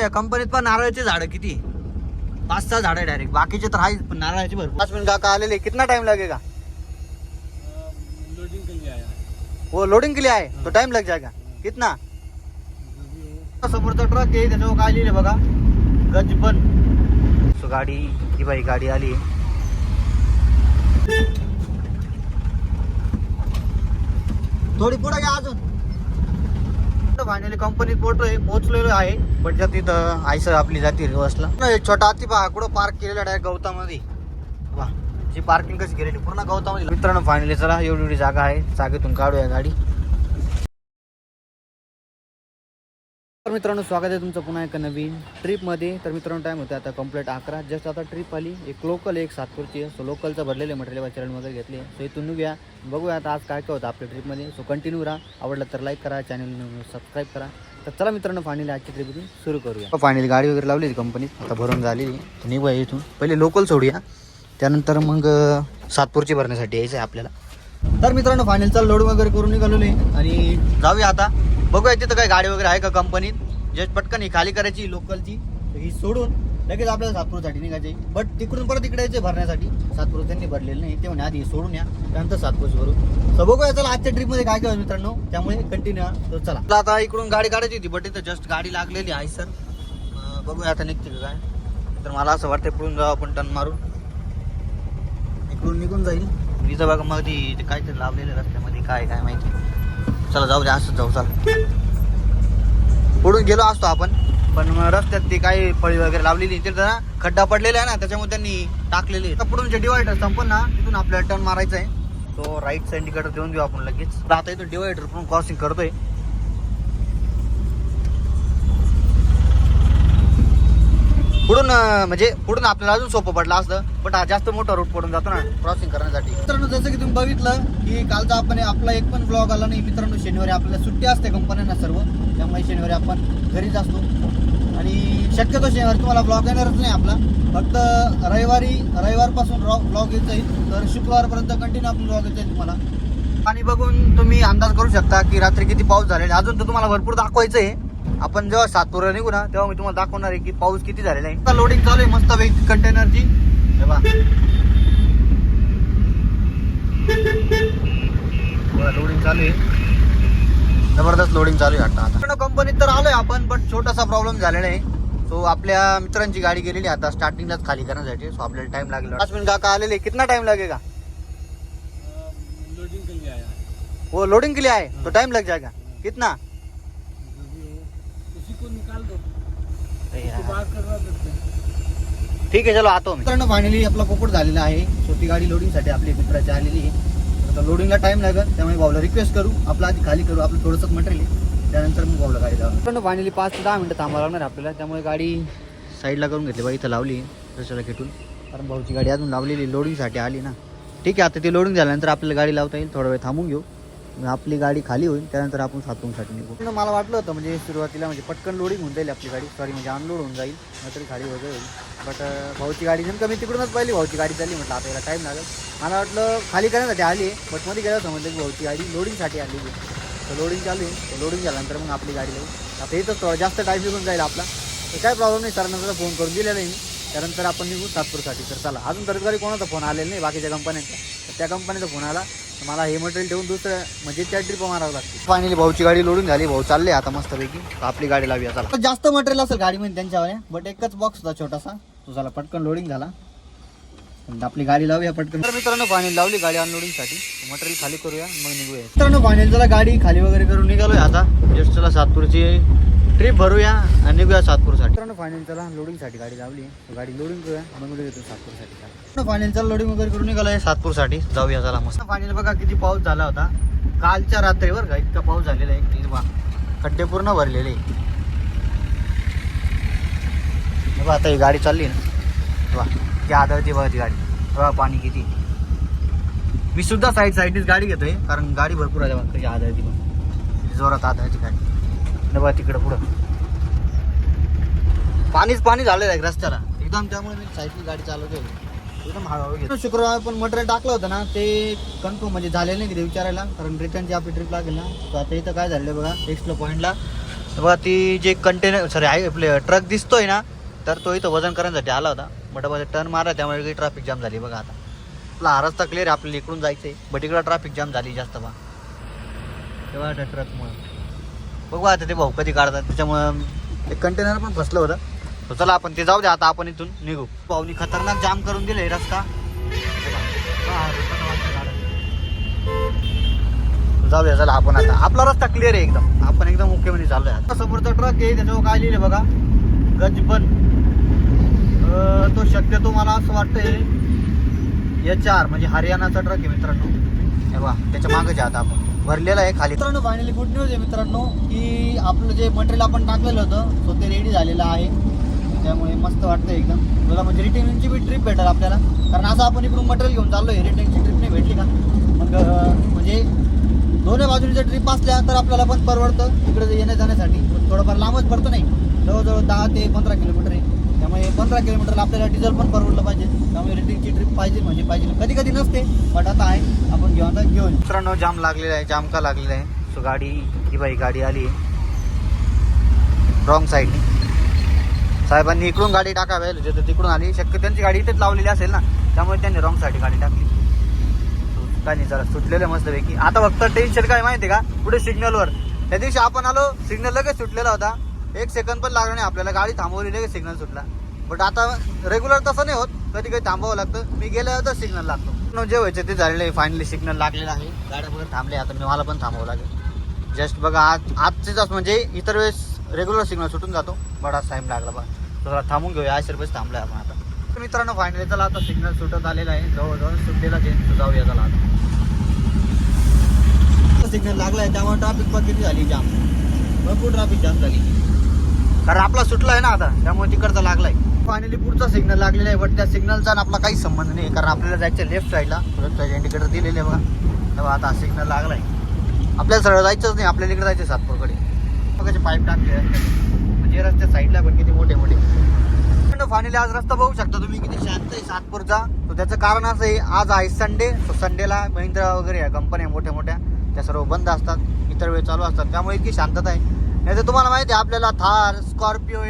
या कंपनीत पण नारळाचे झाड किती? पाच सहा झाडं डायरेक्ट बाकीचे तर आहे पण नारळाचे भरपूर. पाच मिनिट काका आलेले कितना टाइम लगेगा? लोडिंग के लिए आया वो लोडिंग के लिए आहे. तो टाइम लग जाएगा. कितना? समोरचा ट्रक आहे त्याच्यावर काय लिहिले बघा. गजबन. सो गाडी ही बाई गाडी आली थोडी पुढे घ्या अजून. फायनली कंपनीत पोहोचलोय पोहोचलेलो आहे. पण ज्या तिथं आयसर आपली जाती रिवर्सला एक छोटा हाती पहा कुठं पार्क केलेला डायरेक्ट गवतामध्ये वा जी पार्किंग कशी केलेली? पूर्ण गवतामध्ये मित्रांनो फायनली चला एवढी एवढी जागा आहे. जागेतून काढूया गाडी. तर मित्रांनो स्वागत आहे तुमचं पुन्हा एका नवीन ट्रिपमध्ये तर मित्रांनो टाईम होते आता कंप्लीट अकरा. जस्ट आता ट्रिप आली. एक लोकल एक सातपूरची सो लोकलचं भरलेले मटेरियल चॅनल वगैरे घेतले सो इथून निघूया. बघूया आता आज काय काय होतं आपल्या ट्रिपमध्ये सो कंटिन्यू राहा. आवडलं तर लाईक करा. चॅनल सबस्क्राईब करा. तर चला मित्रांनो फायनली आजची ट्रिप इथून सुरू करूया. हो, फायनली गाडी वगैरे लावली कंपनीत आता भरून झालेली. निघूया इथून. पहिले लोकल सोडूया. त्यानंतर मग सातपूरची भरण्यासाठी यायचं आहे आपल्याला. तर मित्रांनो फायनलचा लोड वगैरे करून निघालेलो आहे. आणि जाऊया आता. बघूया तिथं काय गाडी वगैरे आहे का कंपनीत जस्ट पटकन ही खाली करायची लोकलची ही सोडून लगेच आपल्याला सातपूरसाठी निघायचे बट तिकडून परत इकडे यायचे भरण्यासाठी. सातपूर त्यांनी भरलेलं नाही. ते म्हणे आधी सोडून या. त्यानंतर सातपूर भरू तर बघूया चला आजच्या ट्रिपमध्ये काय काय मित्रांनो. त्यामुळे कंटिन्यू तर चला. आता इकडून गाडी काढायची होती बट इथं जस्ट गाडी लागलेली आहे सर बघूया आता निघते काय. तर मला असं वाटतं पुढून जाऊ आपण टन मारून. इकडून निघून जाईल. विजा बघा मग ती ते काहीतरी लावलेलं रस्त्यामध्ये काय काय माहिती. चला जाऊ द्या असंच जाऊ चला. पुढून गेलो असतो आपण. पण मग रस्त्यात ती काही फळी वगैरे लावलेली तिथं ना खड्डा पडलेला आहे ना त्याच्यामुळे त्यांनी टाकलेले पुढून जे डिवायडर संपल ना तिथून आपल्याला टर्न मारायचा आहे. तो राईट साईड इंडिकेटर देऊन देऊ आपण लगेच. आता इथून डिवायडर पण क्रॉसिंग करतोय. पुढून म्हणजे पुढून आपल्याला अजून सोपं पडलं असतं पण हा जास्त मोठा रूट पडून जातो ना क्रॉसिंग करण्यासाठी. मित्रांनो जसं की तुम्ही बघितलं की कालचा आपण आपला एक पण ब्लॉग आला नाही. मित्रांनो शनिवारी आपल्याला सुट्टी असते कंपन्यांना सर्व. त्यामुळे शनिवारी आपण घरीच असतो. आणि शक्यतो शनिवारी तुम्हाला ब्लॉग येणारच नाही आपला. फक्त रविवारी रविवारपासून ब्लॉग येत जाईल. तर शुक्रवारपर्यंत कंटिन्यू आपण ब्लॉग येत जाईल तुम्हाला. आणि बघून तुम्ही अंदाज करू शकता की रात्री किती पाऊस झालेला. अजून तर तुम्हाला भरपूर दाखवायचं आहे आपण जेव्हा सातपूरला निघू ना तेव्हा मी तुम्हाला दाखवणार आहे की पाऊस किती झालेला आहे. आता लोडिंग चालू आहे मस्त पैकी कंटेनरची लोडिंग चालू आहे. जबरदस्त लोडिंग चालू आहे आता. कंपनीत तर आलोय आपण पण छोटासा प्रॉब्लेम झालेला आहे. सो आपल्या मित्रांची गाडी गेलेली आहे आता स्टार्टिंगलाच खाली करण्यासाठी. सो आपल्याला टाइम लागेल. पाच मिनिट काका आलेले कितना टाइम लगेगा? लोडिंग के लिए आया. है वो लोडिंग के लिए आए तो टाइम लग जाएगा. कितना? ठीक आहे चलो आतो मित्रांनो फायनली आपला पोपट झालेला आहे. छोटी गाडी लोडिंगसाठी आपली मित्राची आलेली आहे. आता लोडिंगला टाइम लागेल त्यामुळे भाऊला रिक्वेस्ट करू. आपलं आधी खाली करू आपलं थोडंसं मटेरियल आहे. त्यानंतर मग भाऊला गाडी लावू मित्रांनो फायनली पाच ते दहा मिनिटं थांबावं लागणार आपल्याला. त्यामुळे गाडी साईडला करून घेतली. बा इथं लावली रस्त्याला खेटून. कारण भाऊची गाडी अजून लावलेली लोडिंगसाठी आली ना. ठीक आहे आता ती लोडिंग झाल्यानंतर आपल्याला गाडी लावता येईल. थोडा वेळ थांबून घेऊ. आपली गाडी खाली होईल त्यानंतर आपण सातूंसाठी निघू. पण मला वाटलं होतं म्हणजे सुरुवातीला म्हणजे पटकन लोडिंग होऊन जाईल आपली गाडी. सॉरी म्हणजे अनलोड होऊन जाईल नंतर खाली वगैरे होईल. बट भाऊची गाडी जण कमी तिकडूनच पाहिली भाऊची गाडी चालली म्हटलं आता याला टाईम लागेल. मला वाटलं खाली करण्यासाठी आली आहे बटमध्ये गेलं समजलं की भाऊची गाडी लोडिंगसाठी आली तर लोडिंग चालू आहे. लोडिंग झाल्यानंतर मग आपली गाडी लावू. आता इथंच थोडा जास्त टाईम निघून जाईल आपला. तर काय प्रॉब्लेम नाही सरांना फोन करून दिलेला आहे मी. त्यानंतर आपण निघू सातपूरसाठी. तर चला अजून तरी कोणाचा फोन आलेला नाही बाकीच्या कंपन्यांचा तर त्या कंपनीचा फोन आला. मला हे मटेरियल ठेवून दुसरं म्हणजे त्या ट्रिप मारावं लागते. फायनली भाऊची गाडी लोडून झाली भाऊ चालले आता मस्तपैकी. आपली गाडी लावूया चला. जास्त मटेरियल असेल गाडीमध्ये त्यांच्यावर बट एकच बॉक्स होता छोटासा. तो झाला पटकन लोडिंग झाला. आपली गाडी लावूया पटकन. तर मित्रांनो फायनल लावली गाडी अनलोडिंगसाठी. मटेरियल खाली करूया मग निघूया. मित्रांनो फायनल चला गाडी खाली वगैरे करून निघालोय आता. जस्ट सातपूरची ट्रिप भरूया आणि निघूया सातपूरसाठी. मित्रांनो चला लोडिंगसाठी गाडी लावली गाडी लोडिंग करूया. मग इथून सातपूरसाठी फायनल चला लोडिंग वगैरे करून निघालोय. सातपूरसाठी. जाऊया चला मस्त. फायनल बघा किती पाऊस झाला होता. कालच्या रात्रीवर का इतका पाऊस झालेला आहे. की वा. खड्डे पूर्ण भरलेले बघा आता ही गाडी चालली ना. वा ती आदळते बघा ती गाडी. बघा पाणी किती. मी सुद्धा साईड साईडनीच गाडी घेतोय कारण गाडी भरपूर आहे बघा त्याची आदळती पण जोरात आदळती गाडी. बघा तिकडं पुढं. पाणीच पाणी झालेलं आहे रस्त्याला. एकदम त्यामुळे मी सायकल गाडी चालवते एकदम हळूहळू शुक्रवार पण मटेरियल टाकलं होतं ना ते कन्फर्म म्हणजे झालेलं नाही ते विचारायला. कारण रिटर्नची आपली ट्रिप लागेल ना. तर आता इथं काय झालं बघा एक्सप्लो पॉईंटला तर बघा ती जे कंटेनर सॉरी आहे आपले ट्रक दिसतोय ना तर तो इथं वजन करण्यासाठी आला होता. बट बघा टर्न मारा त्यामुळे काही ट्रॅफिक जाम झाली बघा आता. आपला हा रस्ता क्लिअर आहे आपल्याला इकडून जायचं आहे बट इकडं ट्रॅफिक जाम झाली जास्त बा तेव्हा ट्रकमुळे बघू आता ते भाऊ कधी काढतात. त्याच्यामुळं ते कंटेनर पण फसलं होतं. तर चला आपण ते जाऊ द्या आता आपण इथून निघू. भाऊनी खतरनाक जाम करून दिले रस्ता. जाऊ द्या चला आपण आता. आपला रस्ता क्लिअर आहे एकदम. आपण एकदम मुख्यमंत्री चाललोय आता. समोरचा ट्रक आहे त्याच्यावर काय लिहिले बघा. गजबन. तो शक्यतो मला असं वाटतंय एच आर म्हणजे हरियाणाचा ट्रक आहे मित्रांनो. हे त्याच्यामागे आहे आता आपण भरलेला आहे खाली. मित्रांनो फायनली गुड न्यूज आहे मित्रांनो की आपलं जे मटेरियल आपण टाकलेलं होतं तो ते रेडी झालेलं आहे. त्यामुळे मस्त वाटतं एकदम. तुला म्हणजे रिटर्निंगची बी ट्रिप भेटेल आपल्याला. कारण असं आपण इकडून मटेरियल घेऊन चाललो आहे रिटर्निंगची ट्रिप नाही भेटली का? मग म्हणजे दोन्ही बाजूच्या ट्रिप असल्या तर आपल्याला पण परवडतं इकडे येण्या जाण्यासाठी. पण थोडंफार लांबच पडतं नाही. जवळजवळ दहा ते पंधरा किलोमीटर आहे. त्यामुळे पंधरा किलोमीटरला आपल्याला डिझेल पण परवडलं पाहिजे. त्यामुळे पाहिजे म्हणजे पाहिजे. कधी कधी नसते बट आता आहे. आपण घेऊन आता घेऊन. मित्रांनो जाम लागलेला आहे जाम का लागलेला आहे? सो गाडी ही बाई गाडी आली रॉंग साईड साहेबांनी इकडून गाडी टाकावी तर तिकडून आली. शक्य त्यांची गाडी इथेच लावलेली असेल ना. त्यामुळे त्यांनी रॉंग साईड गाडी टाकली. काय नाही जरा सुटलेलं मस्त पैकी आता फक्त टेन्शन काय माहिती का? पुढे सिग्नलवर त्या दिवशी आपण आलो सिग्नल लगेच सुटलेला होता. एक सेकंद पण लागला नाही आपल्याला गाडी थांबवली लगेच सिग्नल सुटला. बट आता रेग्युलर तसं नाही होत. कधी कधी थांबावं लागतं. मी गेल्यावर सिग्नल लागतो. जे व्हायचं ते झालेलं आहे. फायनली सिग्नल लागलेलं आहे. गाड्या वगैरे थांबले आता मी मला पण थांबावं लागेल. जस्ट बघा आज आजचे तास म्हणजे इतर वेळेस रेग्युलर सिग्नल सुटून जातो. बराच टाईम लागला बघा. तर जरा थांबून घेऊया. ऐंशी रुपयेच थांबलोय आपण आता. तर मित्रांनो फायनली चला आता सिग्नल सुटत आलेला आहे. जवळजवळ सुटलेला चेंज जाऊया चला आता. सिग्नल लागला आहे त्यामुळे ट्रॅफिक पण किती झाली जाम. भरपूर ट्रॅफिक जाम झाली. कारण आपला सुटला आहे ना आता त्यामुळे तिकडचा लागलाय. फायनली पुढचा सिग्नल लागलेला आहे बट त्या सिग्नलचा आपला काही संबंध नाही कारण आपल्याला जायचं लेफ्ट साईडला लेफ्ट साईड इंडिकेटर दिलेले बघा. तेव्हा आता सिग्नल लागलाय. आपल्याला सरळ जायचंच नाही आपल्याला इकडे जायचं सातपूरकडे. बघाचे पाईप टाकले. म्हणजे रस्त्या साईडला पण किती मोठे मोठे. फायनली आज रस्ता बघू शकता तुम्ही किती शांत आहे सातपूरचा. तर त्याचं कारण असं आहे आज आहे संडे सो संडेला महिंद्रा वगैरे या कंपन्या मोठ्या मोठ्या त्या सर्व बंद असतात. इतर वेळ चालू असतात. त्यामुळे इतकी शांतता आहे. नाही तर तुम्हाला माहिती आहे आपल्याला थार स्कॉर्पिओ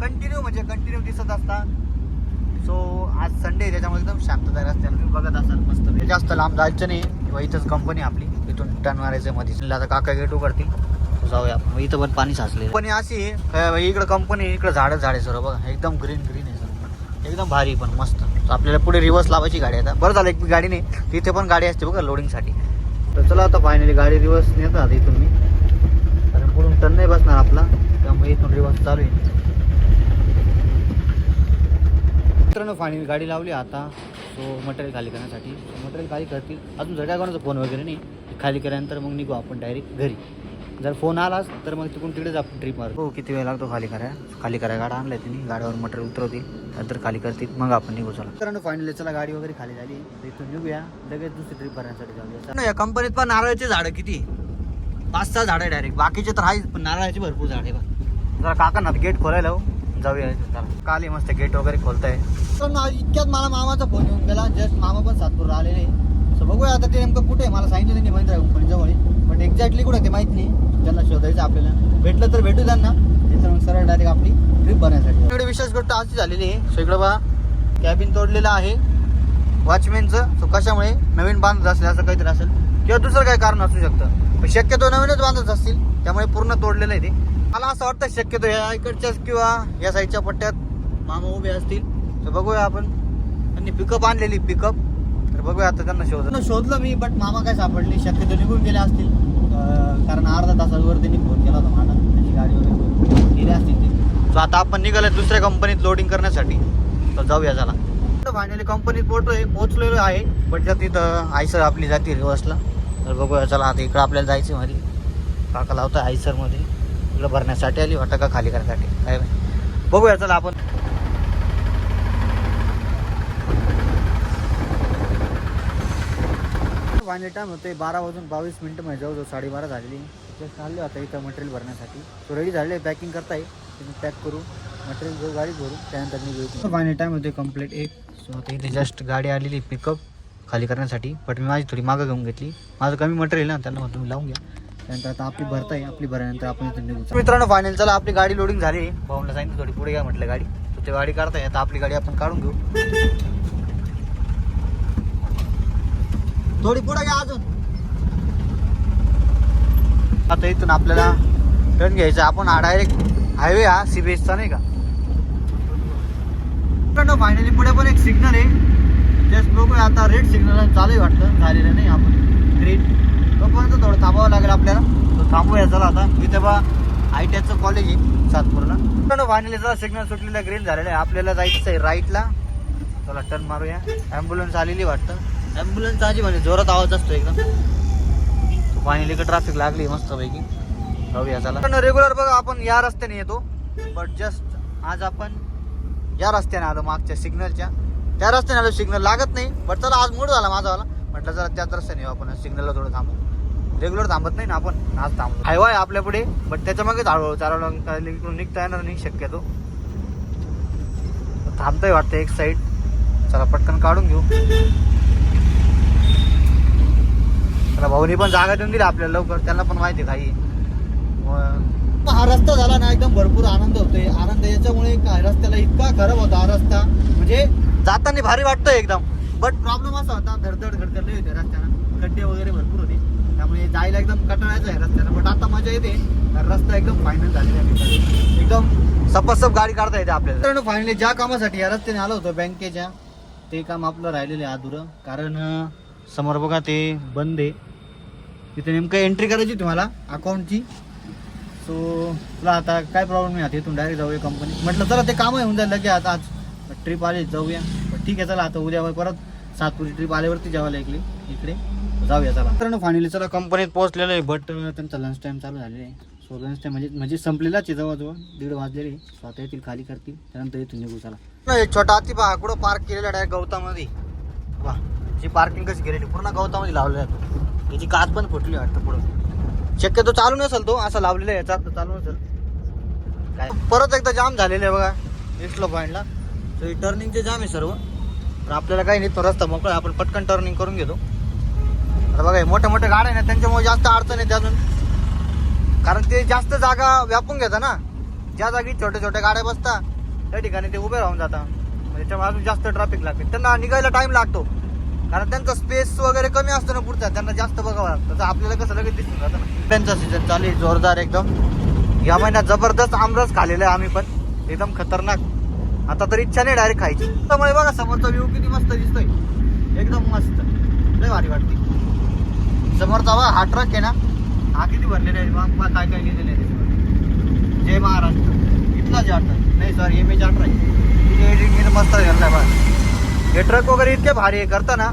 कंटिन्यू म्हणजे कंटिन्यू दिसत असतात. सो आज संडे त्याच्यामुळे एकदम शांतता रस्त्याला तुम्ही बघत असाल मस्त जास्त लांब जायचं नाही. किंवा इथंच कंपनी आपली. इथून टर्न मारायचं मध्ये आता काका गेट उघडतील. जाऊया आपण. इथं पण पाणी साचले पण अशी काय इकडं कंपनी इकडं झाडं झाडे सर बघा एकदम ग्रीन ग्रीन आहे सर एकदम भारी पण मस्त. आपल्याला पुढे रिवर्स लावायची गाडी आता बरं झालं एक गाडी नाही. तिथे पण गाडी असते बघा लोडिंगसाठी तर चला आता फायनली गाडी रिवर्स नेतात इथून मी. कारण टर्न नाही बसणार आपला. त्यामुळे इथून रिवर्स चालू आहे. मित्रांनो फायनली गाडी लावली आता. सो मटेरियल खाली करण्यासाठी. मटेरियल खाली करतील. अजून जर काय कोणाचा फोन वगैरे नाही खाली केल्यानंतर मग निघू आपण डायरेक्ट घरी. जर फोन आलाच तर मग तिकडून तिकडेच आपण ट्रिप मारू. हो किती वेळ लागतो खाली करायला? खाली करायला गाडा आणलाय तिने गाड्यावर मटेरियल उतरवतील. नंतर खाली करतील. मग आपण निघू चला. मित्रांनो फायनली चला गाडी वगैरे खाली झाली. तर इथून निघूया. लगेच दुसरी ट्रिप भरण्यासाठी जाऊया. या कंपनीत पण नारळाची झाडं किती? पाच सहा झाडं डायरेक्ट बाकीचे तर आहेच पण नारळाची भरपूर झाडे बघ. जरा काकांना गेट खोलायला लावू. जाऊया काली मस्त गेट वगैरे खोलताय. इतक्यात मला मामाचा फोन येऊन गेला. जस्ट मामा पण सातपूर आलेले सो बघूया आता ते नेमकं कुठे आहे. मला सांगितलं त्यांनी महिंद्रा कंपनी जवळ बट एक्झॅक्टली कुठे आहे ते माहीत नाही. त्यांना शोधायचं आपल्याला. भेटलं तर भेटू त्यांना. तर मग सरळ डायरेक्ट आपली ट्रिप बनण्यासाठी विशेष गोष्ट अशी झालेली आहे. सो इकडं बा कॅबिन तोडलेलं आहे. वॉचमॅनचं सो कशामुळे? नवीन बांधत असेल असं काहीतरी असेल. किंवा दुसरं काही कारण असू शकतं. पण शक्यतो नवीनच बांधत असतील. त्यामुळे पूर्ण तोडलेलं आहे ते. मला असं वाटतं शक्यतो या इकडच्याच किंवा या साईडच्या पट्ट्यात मामा उभे असतील. तर बघूया आपण. त्यांनी पिकअप आणलेली पिकअप तर बघूया आता त्यांना शोध शोधलं मी बट मामा काय सापडले? शक्यतो निघून गेले असतील. कारण अर्धा तासावर त्यांनी फोन केला होता मला त्यांची गाडी वगैरे गेले असतील ते सो आता आपण निघालोय दुसऱ्या कंपनीत लोडिंग करण्यासाठी. तर जाऊया चला. फायनली कंपनीत पोहोचलोय पोहोचलेलो आहे बट जर तिथं आयसर आपली जाते रिवर्सला. तर बघूया चला आता इकडं आपल्याला जायचं मध्ये काका लावतो आयसरमध्ये इकडं भरण्यासाठी आली वाटतं का खाली करण्यासाठी. काय बघूया चला आपण. फायनल टाइम होते बारा वाजून बावीस मिनटं म्हणजे जवळजवळ साडेबारा झालेली चालले आता इथं मटेरियल भरण्यासाठी. तो रेडी झाले पॅकिंग करताय. तुम्ही पॅक करू मटेरियल घेऊ गाडी भरू त्यानंतर निघू फायनल टाईम होते कंप्लीट एक. सो आता इथे जस्ट गाडी आलेली पिकअप खाली करण्यासाठी. बट मी माझी थोडी मागं घेऊन घेतली. माझं कमी मटेरियल ना त्यांना तुम्ही लावून घ्या. त्यानंतर आता आपली भरता आहे आपली भरल्यानंतर आपण इथून निघू मित्रांनो फायनल चला आपली गाडी लोडिंग झाली. भाऊला सांगितलं थोडी पुढे घ्या म्हटलं गाडी. तर ते गाडी काढताय आता आपली गाडी आपण काढून घेऊ. थोडी पुढे घ्या अजून. आता इथून आपल्याला टर्न घ्यायचा. आपण हा डायरेक्ट हायवे हा सीबीएसचा नाही का? फायनली पुढे पण एक सिग्नल आहे. जस्ट बघूया आता रेड सिग्नल चालू आहे वाटतं. झालेलं नाही आपण. ग्रीन तोपर्यंत थोडं थांबावं लागेल आपल्याला. तो थांबूया चला आता. इथे बा आय टी आयचं कॉलेज आहे सातपूरला. फायनली चला सिग्नल सुटलेलं ग्रीन झालेलं आहे. आपल्याला जायचं आहे राईटला चला टर्न मारूया. ॲम्ब्युलन्स आलेली वाटतं. ॲम्ब्युलन्स आजी म्हणजे जोरात आवाज असतो एकदम. फायनली ट्रॅफिक लागली मस्तपैकी. जाऊया चला. रेग्युलर बघा आपण या रस्त्याने येतो. बट जस्ट आज आपण या रस्त्याने आलो मागच्या सिग्नलच्या. त्या रस्त्याने आलो सिग्नल लागत नाही. बट चला आज मूड झाला माझा वाला म्हटलं जरा त्याच रस्त्याने येऊ आपण. सिग्नलला थोडं थांबू. रेग्युलर थांबत नाही ना आपण. आज थांबतो हायवा आहे आपल्या पुढे बट त्याच्यामागे हळूहळू चालवलं इकडून निघता येणार नाही शक्यतो. थांबतोय वाटतं एक साईड चला पटकन काढून घेऊ. चला भाऊनी पण जागा देऊन दिली आपल्याला लवकर. त्यांना पण माहिती आहे काही हा ना एकदम भरपूर आनंद होतोय. आनंद याच्यामुळे काय रस्त्याला इतका खराब होता हा रस्ता. म्हणजे जाताना भारी वाटतोय एकदम. बट प्रॉब्लेम असा होता धडधड धडधड होते रस्त्यानं खड्डे वगैरे भरपूर होते. त्यामुळे जायला एकदम कटाळायचं आहे रस्त्यानं बट आता मजा येते. रस्ता एकदम फायनल झालेला आहे. एकदम सपसप गाडी काढता येते आपल्याला. फायनली ज्या कामासाठी या रस्त्याने आलो होतो बँकेच्या ते काम आपलं राहिलेलं आहे अधुरं. कारण समोर बघा ते बंद आहे. तिथे नेमकं एंट्री करायची तुम्हाला अकाउंटची सो तुला आता काय प्रॉब्लेम नाही आता इथून डायरेक्ट जाऊया कंपनी म्हटलं चला ते कामं होऊन जाईल लगे आता आज ट्रिप आली जाऊया. ठीक आहे चला आता उद्या परत सातपुरी ट्रिप आल्यावरती जेवायला ऐकली इकडे. जाऊया चला. तर फायनली चला कंपनीत पोहोचलेलं आहे बट त्यांचा लंच टाईम चालू झालेला आहे. सो लंच टाईम म्हणजे म्हणजे संपलेलाच आहे जवळजवळ दीड वाजलेले आहे. येतील खाली करतील त्यानंतर इथून निघू चला. एक छोटा अति पहा कुठं पार्क केलेला डायरेक्ट गवतामध्ये? वा जी पार्किंग कशी केलेली पूर्ण गवतामध्ये लावलेला आहे. याची काच पण फुटली वाटतं पुढं. शक्यतो चालू नसेल तो असा लावलेला आहे याचा तर चालू नसेल. काय? परत एकदा जाम झालेलं आहे बघा एक्सलो पॉईंटला तर टर्निंगचे जाम आहे सर्व. तर आपल्याला काही नाही तो रस्ता मोकळा आहे. आपण पटकन टर्निंग करून घेतो. आता बघा हे मोठ्या मोठ्या गाड्या आहे ना त्यांच्यामुळे जास्त अडचण येते अजून. कारण ते जास्त जागा व्यापून घेतात ना. ज्या जागी छोट्या छोट्या गाड्या बसतात त्या ठिकाणी ते उभे राहून जातात. म्हणजे त्याच्यामुळे अजून जास्त ट्रॅफिक लागते. त्यांना निघायला टाईम लागतो. कारण त्यांचा स्पेस वगैरे कमी असतो ना पुढचा त्यांना जास्त बघावं लागतं. तर आपल्याला कसं लगेच दिसून जातं ना. त्यांचा सीझन चालू आहे जोरदार एकदम. या महिन्यात जबरदस्त आमरस खालेला आहे आम्ही पण. एकदम खतरनाक. आता तर इच्छा नाही डायरेक्ट खायची. त्यामुळे बघा समोरचा व्ह्यू किती मस्त दिसतोय. एकदम मस्त. लय भारी वाटते. समोरचा बघा हा ट्रक आहे ना. हा किती भरलेला आहे? मग मग काय काय लिहिलेलं आहे त्याच्यावर जय महाराष्ट्र. इथला जाटा नाही सॉरी एम ए जाटा आहे. एडिटिंग मस्त आहे बघा. हे ट्रक वगैरे इतके भारी आहे करता ना.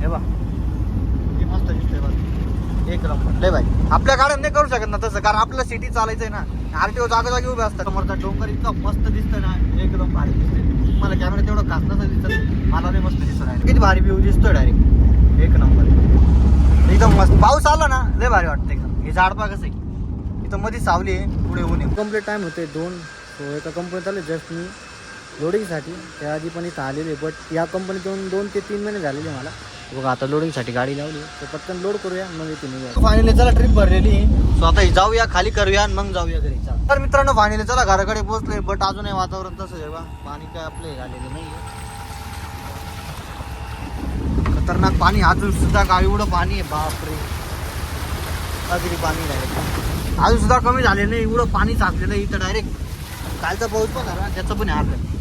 हे बा हे मस्त दिसतंय बघा. एक नंबर लय भाई आपल्या गाड्यात नाही करू शकत ना तसं कारण आपल्याला सिटी चालायचंय ना. आरटीओ जागा जागी उभे असतात. समोरचा डोंगर इतका मस्त दिसतोय ना एकदम भारी दिसतंय. मला कॅमेरा तेवढं खास नसं दिसत मला नाही मस्त दिसत आहे किती भारी व्ह्यू दिसतोय डायरेक्ट एक नंबर एकदम मस्त. पाऊस आला ना लय भारी वाटतं एकदम. हे झाड कसं आहे. इथं मध्ये सावली आहे पुढे ऊन आहे. कंप्लीट टाइम होते दोन. सो एका कंपनीत आले जस्ट मी. लोडिंगसाठी. त्याआधी पण इथं आलेले बट या कंपनीत येऊन दोन ते तीन महिने झालेले मला. बघा आता लोडिंगसाठी गाडी लावली तर पटकन लोड करूया मग इथे निघूया फायनली चला ट्रिप भरलेली. सो आता ही जाऊया खाली करूया आणि मग जाऊया घरी. चला. तर मित्रांनो फायनली चला घराकडे पोहोचले बट अजूनही वातावरण तसं आहे बा. पाणी काय आपले झालेलं नाही खतरनाक पाणी अजून सुद्धा गावी एवढं पाणी आहे बापरे. काहीतरी पाणी डायरेक्ट अजून सुद्धा कमी झालेलं नाही एवढं पाणी साचलेलं आहे इथं डायरेक्ट कालचा पाऊस पण झाला त्याचं पण आहे आपलं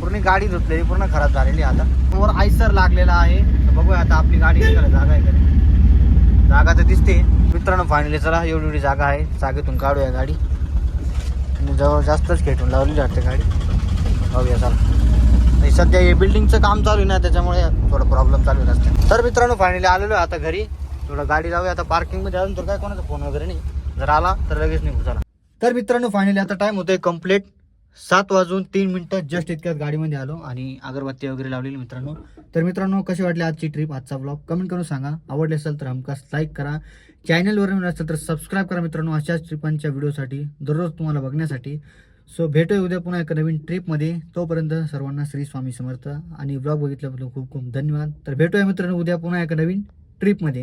पूर्ण गाडी धुतलेली पूर्ण खराब झालेली आता. समोर आयसर लागलेला आहे. तर बघूया आता आपली गाडी जागा आहे जागा तर दिसते. मित्रांनो फायनली चला एवढी एवढी जागा आहे. जागेतून काढूया गाडी. जवळ जास्तच खेटून लावलेली वाटते गाडी. बघूया चला. नाही सध्या हे बिल्डिंगचं काम चालू आहे ना त्याच्यामुळे थोडं प्रॉब्लेम चालू नसते तर मित्रांनो फायनली आलेलो आहे आता घरी. थोडं गाडी लावूया. आता पार्किंगमध्ये अजून तर काय कोणाचा फोन वगैरे नाही. जर आला तर लगेच निघू चला. तर मित्रांनो फायनली आता टाइम होतोय कंप्लीट सात वाजून तीन मिनिटं जस्ट इतक्यात गाडीमध्ये आलो आणि अगरबत्ती वगैरे लावलेली मित्रांनो. तर मित्रांनो कशी वाटली आजची ट्रिप आजचा ब्लॉग कमेंट करून सांगा. आवडले असेल तर हमखास लाईक करा. चॅनलवर नवीन असेल तर सबस्क्राईब करा मित्रांनो अशाच ट्रिपांच्या व्हिडिओसाठी दररोज तुम्हाला बघण्यासाठी. सो भेटूया उद्या पुन्हा एका नवीन ट्रिपमध्ये तोपर्यंत सर्वांना श्री स्वामी समर्थ. आणि ब्लॉग बघितल्याबद्दल खूप खूप धन्यवाद. तर भेटूया मित्रांनो उद्या पुन्हा एका नवीन ट्रिपमध्ये